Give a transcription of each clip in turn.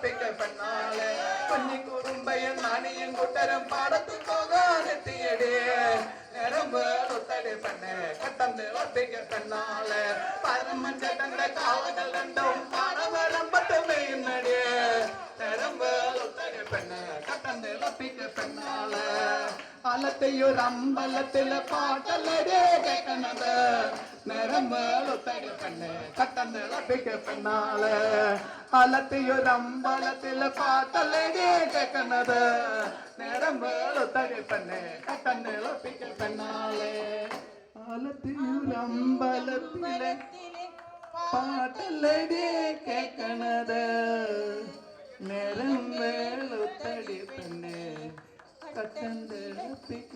பிக்க பண்ணால பண்ணி குறும்பையன் மணியன் குட்டரம் பாடத்து போகாத தீடு நரம்பு ஒத்தடு பண்ண கட்டந்து ஒப்பிக்க பண்ணால பரமன் கட்டந்த காலங்கள் கண்டும் பரவரம் பட்டுமே நடு நரம்பு ஒத்தடு பண்ண கட்டந்து ஒப்பிக்க பண்ணால கேட்கணும் நிறமேலொத்தக பண்ணு கட்டந்தல பிக்க பண்ணால அலத்தையோ ரம்பலத்தில் பார்த்தலடி கேட்கனது. நிறமேலொத்தக பண்ணு கட்டந்தல பிக்க பண்ணாலே அலத்தையோ ரம்பலத்தில் பாட்டலடி கேட்கனது. நிறம் வேலொத்தடி பண்ணு கட்டந்தல பிக்க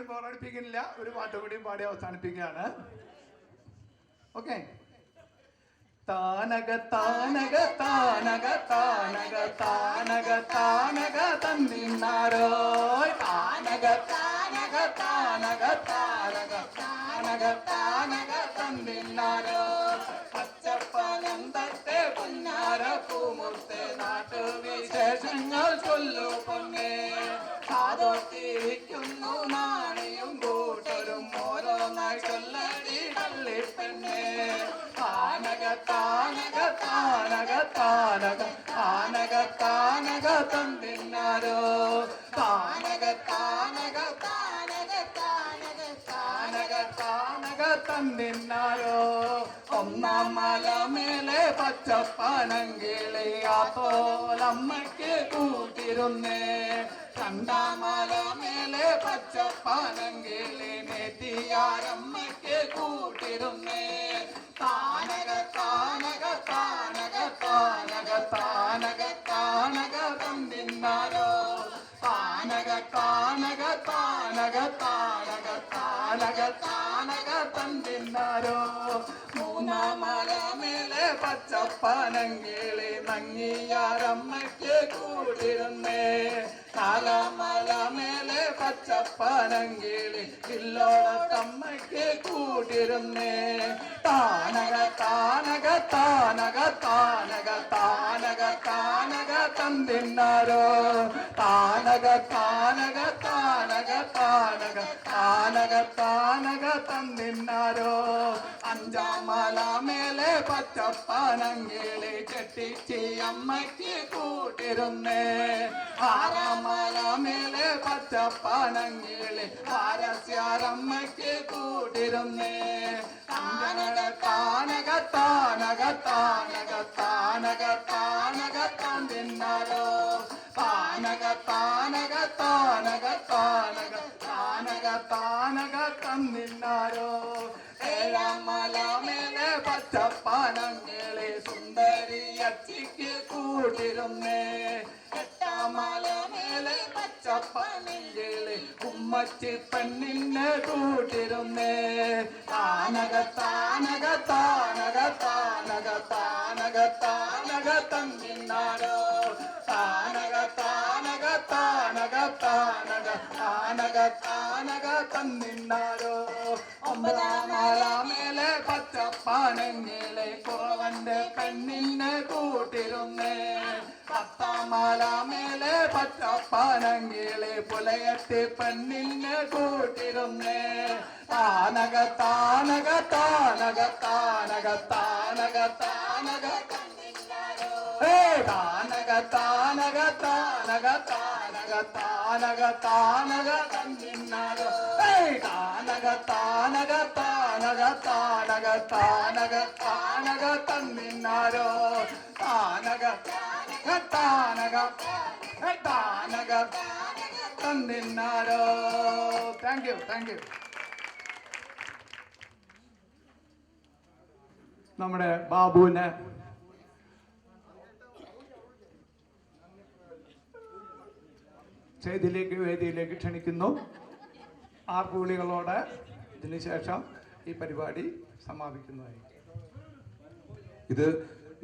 ആരും ബോറടിപ്പിക്കുന്നില്ല ഒരു പാട്ട് കൂടിയും പാടി അവസാനിപ്പിക്കുകയാണ്. ഓക്കെ താനക താനക താനക താനക താനക താനക തന്നിന്നാരോ? താനക താനക താനക താനക താനക താനക തന്നിന്നാരോ? പച്ചപ്പനന്തത്തെ പുന്നാര പൂമുത്തെ നാട്ടു വിശേഷങ്ങൾ പൊങ്ങേ താനക താനക താനക താനക താനക താനക തന്നിന്നാരോ താനക താനക താനക താനക താനക താനക തന്നിന്നാരോ ഒന്നാം മല മേലെ പച്ചപ്പനങ്കിളിയാത്തോലമ്മയ്ക്ക് കൂട്ടിരുന്നേ രണ്ടാം മല മേലെ പച്ചപ്പനങ്കിളി നെറ്റിയാരമ്മയ്ക്ക് കൂട്ടിരുന്നേ తానగ తానగ తానగ తానగ ತಂದಿನ್ನಾರೋ ಮೂನ ಮರ ಮೇಲೆ ಪಚ್ಚಪ್ಪ ನಂಗೇಳಿ ನಂಗಿ ಯಾರಮ್ಮಕ್ಕೆ ಕೂಡಿರನ್ನೇ ನಾಲ ಮರ ಮೇಲೆ பச்சப்ப நங்கேளி இல்லோட தம்மைக்கு கூட்டிருந்தே தானக தானக தானக தானக தானக தானக தந்தின்னாரோ தானக தானக தா పాడగ పాడగ తానగ ತಂದಿನ್ನಾರೋ ಅಂಜಾಮಲ ಮೇಲೆ ಪಚ್ಚಪ್ಪ ನಂಗೇಳಿ ಚಟ್ಟಿಚ್ಚಿ ಅಮ್ಮಕ್ಕೆ ಕೂಟಿರುನ್ನೆ ಆರಾಮಲ ಮೇಲೆ ಪಚ್ಚಪ್ಪ ನಂಗೇಳಿ ಆರಸ್ಯಾರಮ್ಮಕ್ಕೆ ಕೂಟಿರುನ್ನೆ ತಾನಗ ತಾನಗ ತಾನಗ ತಾನಗ ತಾನಗ ತಾನಗ ತಂದಿನ್ನಾರೋ ತಾನಗ ತಾನಗ ತಾನಗ ತಾ താനക താനക തന്നിന്നാരോ ഏഴാം മല മേലെ പച്ചപ്പാനങ്ങളെ സുന്ദരി അച്ചിക്ക് കൂട്ടിരുന്നേ എട്ടാം മല മേലെ പച്ചപ്പനങ്ങളെ ഉമ്മച്ചി പെണ്ണിനെ കൂട്ടിരുന്നേ താനക താനക താനക താനക താനക താനക തന്നിന്നാരോ താനക താനക താനക താനക താനക താനക തന്നിന്നാരോ? ഒമ്പതാം മല മേലെ പച്ചപ്പാനെങ്കിലെ കുറവന്റെ പെണ്ണിനെ കൂട്ടിരുന്നേ. പത്താം മല പച്ചപ്പാനെങ്കിലെ പുലയത്തി പെണ്ണിനെ കൂട്ടിരുന്നേ. താനക താനക താനക താനക താനക താനക ഏ താനക താനക താനക താനക താനക താനക തന്നിന്നാരോ ഏ താനക താനക താനക താനക താനക താനക തന്നിന്നാരോ താനക താനക ഏ താനക തന്നിന്നാരോ താങ്ക് യു താങ്ക് യു നമ്മുടെ ബാബുവിനെ ചെയ്തിലേക്ക് വേദിയിലേക്ക് ക്ഷണിക്കുന്നു. ആർപ്പുവിളികളോടെ ഇതിനുശേഷം ഈ പരിപാടി സമാപിക്കുന്നതായി. ഇത്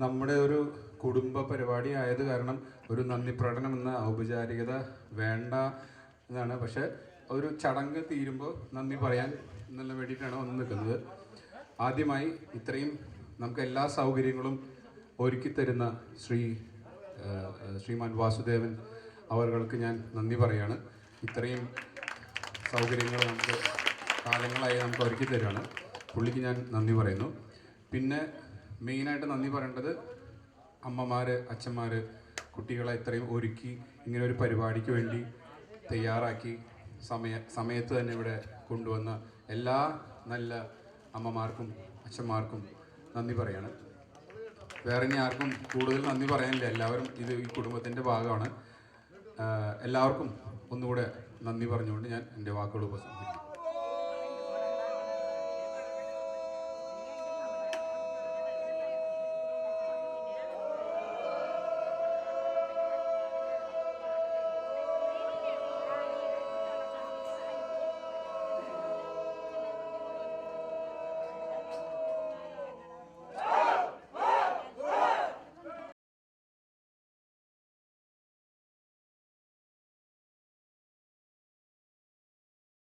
നമ്മുടെ ഒരു കുടുംബ പരിപാടി ആയത് കാരണം ഒരു നന്ദി പ്രകടനം എന്ന ഔപചാരികത വേണ്ട എന്നാണ്. പക്ഷെ ഒരു ചടങ്ങ് തീരുമ്പോൾ നന്ദി പറയാൻ എന്നുള്ള വേണ്ടിയിട്ടാണ് വന്ന് നിൽക്കുന്നത്. ആദ്യമായി ഇത്രയും നമുക്ക് എല്ലാ സൗകര്യങ്ങളും ഒരുക്കി തരുന്ന ശ്രീ ശ്രീമാൻ വാസുദേവൻ അവർക്ക് ഞാൻ നന്ദി പറയാണ്. ഇത്രയും സൗകര്യങ്ങൾ നമുക്ക് കാലങ്ങളായി നമുക്ക് ഒരുക്കി തരുകയാണ് പുള്ളിക്ക് ഞാൻ നന്ദി പറയുന്നു. പിന്നെ മെയിനായിട്ട് നന്ദി പറയേണ്ടത് അമ്മമാർ അച്ഛന്മാർ കുട്ടികളെ ഇത്രയും ഒരുക്കി ഇങ്ങനെ ഒരു പരിപാടിക്ക് വേണ്ടി തയ്യാറാക്കി സമയ സമയത്ത് തന്നെ ഇവിടെ കൊണ്ടുവന്ന എല്ലാ നല്ല അമ്മമാർക്കും അച്ഛന്മാർക്കും നന്ദി പറയാണ്. വേറെ ഇനി ആർക്കും കൂടുതൽ നന്ദി പറയാനില്ല. എല്ലാവരും ഇത് ഈ കുടുംബത്തിന്റെ ഭാഗമാണ്. എല്ലാവർക്കും ഒന്നുകൂടെ നന്ദി പറഞ്ഞുകൊണ്ട് ഞാൻ എന്റെ വാക്കുകൾ ഉപസംഹരിക്കുന്നു.